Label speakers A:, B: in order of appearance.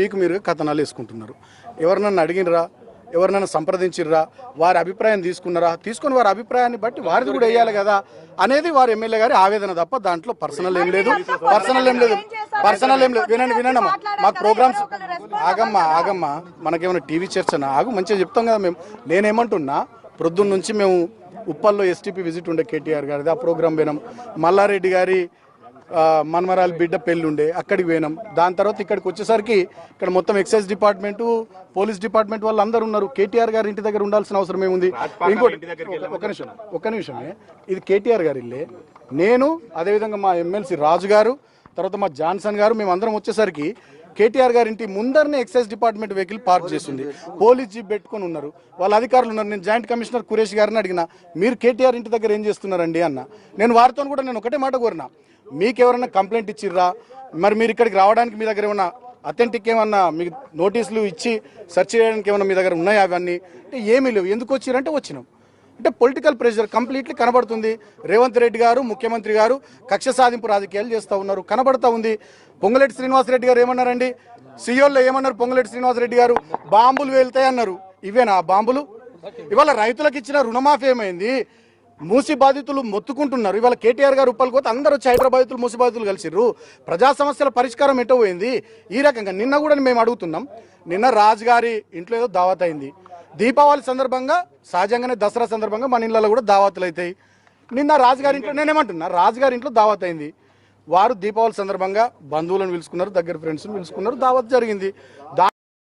A: మీకు మీరు కథనాలు వేసుకుంటున్నారు. ఎవరినన్నా అడిగినరా? ఎవరినైనా సంప్రదించిర్రా వారి అభిప్రాయం తీసుకున్నారా? తీసుకుని వారి అభిప్రాయాన్ని బట్టి వారిది కూడా వేయాలి కదా అనేది వారి ఎమ్మెల్యే గారి ఆవేదన తప్ప దాంట్లో పర్సనల్ ఏం లేదు. పర్సనల్ ఏం లేదు. పర్సనల్ ఏం లేదు. వినండి వినండి అమ్మా. మాకు ప్రోగ్రామ్స్ ఆగమ్మా ఆగమ్మా. మనకేమైనా టీవీ చర్చనా? ఆగు మంచిగా చెప్తాం కదా మేము. నేనేమంటున్నా ప్రొద్దున్న నుంచి మేము ఉప్పల్లో ఎస్టీపీ విజిట్ ఉండే కేటీఆర్ గారిది. ఆ ప్రోగ్రామ్ పోయినాం మల్లారెడ్డి గారి మన్మరాలు బిడ్డ పెళ్ళి ఉండే అక్కడికి పోయినాం. దాని తర్వాత ఇక్కడికి వచ్చేసరికి ఇక్కడ మొత్తం ఎక్సైజ్ డిపార్ట్మెంట్ పోలీస్ డిపార్ట్మెంట్ వాళ్ళు అందరూ ఉన్నారు. కేటీఆర్ గారి ఇంటి దగ్గర ఉండాల్సిన అవసరం ఏముంది? ఇంకోటి ఒక- ఒక నిమిషం ఒక నిమిషమే ఇది కేటీఆర్ గారి ఇల్లే. నేను అదేవిధంగా మా ఎమ్మెల్సీ రాజు గారు తర్వాత మా జాన్సన్ గారు మేము అందరం వచ్చేసరికి కేటీఆర్ గారి ఇంటి ముందరనే ఎక్సైజ్ డిపార్ట్మెంట్ వెహికల్ పార్క్ చేసింది. పోలీస్ జీప్ పెట్టుకొని ఉన్నారు. వాళ్ళ అధికారులు ఉన్నారు. నేను జాయింట్ కమిషనర్ కురేష్ గారిని అడిగిన మీరు కేటీఆర్ ఇంటి దగ్గర ఏం చేస్తున్నారండి? అన్న. నేను వారితో కూడా నేను ఒకటే మాట కోరినా. మీకు ఎవరైనా కంప్లైంట్ ఇచ్చిర్రా? మరి మీరు ఇక్కడికి రావడానికి మీ దగ్గర ఏమన్నా అథెంటిక్ ఏమన్నా మీకు నోటీసులు ఇచ్చి సెర్చ్ చేయడానికి ఏమన్నా మీ దగ్గర ఉన్నాయా అవన్నీ? అంటే ఏమీ లేవు. ఎందుకు వచ్చిరంటే వచ్చినాం. అంటే పొలిటికల్ ప్రెషర్ కంప్లీట్లీ కనబడుతుంది. రేవంత్ రెడ్డి గారు ముఖ్యమంత్రి గారు కక్ష సాధింపు రాజకీయాలు చేస్తూ ఉన్నారు. కనబడతా ఉంది. పొంగులేటి శ్రీనివాసరెడ్డి గారు ఏమన్నారండి? సీఎల్లో ఏమన్నారు పొంగులేటి శ్రీనివాసరెడ్డి గారు? బాంబులు వెళ్తాయి అన్నారు ఇవేనా బాంబులు? ఇవాళ రైతులకు ఇచ్చిన రుణమాఫీ ఏమైంది? మూసి బాధితులు మొత్తుకుంటున్నారు. ఇవాళ కేటీఆర్ గారు ఉప్పలు పోతే అందరూ వచ్చి బాధితులు మూసి బాధితులు కలిసిర్రు. ప్రజా సమస్యల పరిష్కారం ఎటో పోయింది? ఈ రకంగా నిన్న కూడా మేము అడుగుతున్నాం. నిన్న రాజుగారి ఇంట్లో ఏదో దావత్ అయింది దీపావళి సందర్భంగా సహజంగానే దసరా సందర్భంగా మన ఇళ్ళలో కూడా దావతులు అవుతాయి. నిన్న రాజుగారి ఇంట్లో నేనేమంటున్నా రాజుగారి ఇంట్లో దావత్ అయింది. వారు దీపావళి సందర్భంగా బంధువులను పిలుచుకున్నారు దగ్గర ఫ్రెండ్స్ని పిలుచుకున్నారు దావత్ జరిగింది.